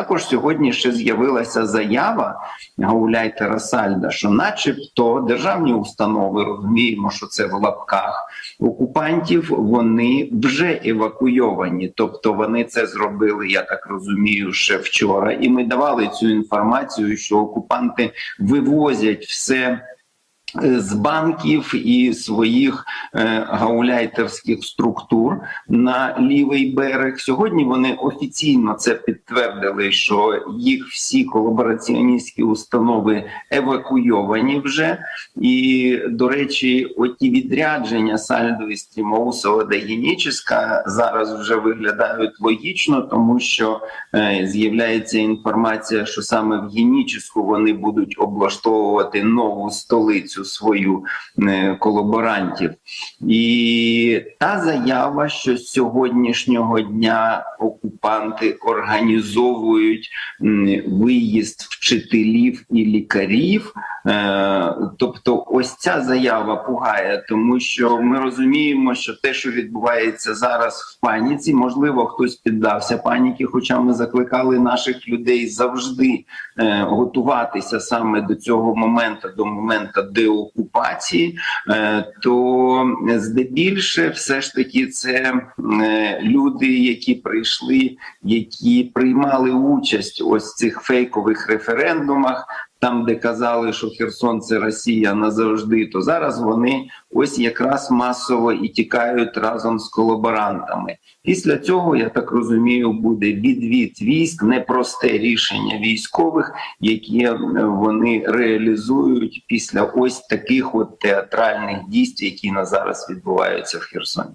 також сьогодні ще з'явилася заява Гауляйтера Сальда, що, начебто, державні установи розуміємо, що це в лапках окупантів, вони вже евакуйовані, тобто вони це зробили, я так розумію, ще вчора. І ми давали цю інформацію, що окупанти вивозять все. З банків і своїх е, гауляйтерських структур на лівий берег сьогодні вони офіційно це підтвердили, що їх всі колабораціоністські установи евакуйовані вже. І до речі, оті відрядження Сальдовісті Моусова Геніческа зараз вже виглядають логічно, тому що е, з'являється інформація, що саме в Геніческу вони будуть облаштовувати нову столицю свою е, колаборантів. І та заява, що з сьогоднішнього дня окупанти організовують виїзд вчителів і лікарів. Е, тобто, ось ця заява пугає, тому що ми розуміємо, що те, що відбувається зараз в паніці, можливо, хтось піддався паніки, хоча ми закликали наших людей завжди е, готуватися саме до цього моменту, до моменту деокупації, е, то здебільше, все ж таки, це люди, які прийшли, які приймали участь ось в цих фейкових референдумах. Там, де казали, що Херсон це Росія назавжди, то зараз вони ось якраз масово і тікають разом з колаборантами. Після цього я так розумію, буде відвід військ, непросте рішення військових, які е, вони реалізують після ось таких от театральних дійств, які на зараз відбуваються в Херсоні.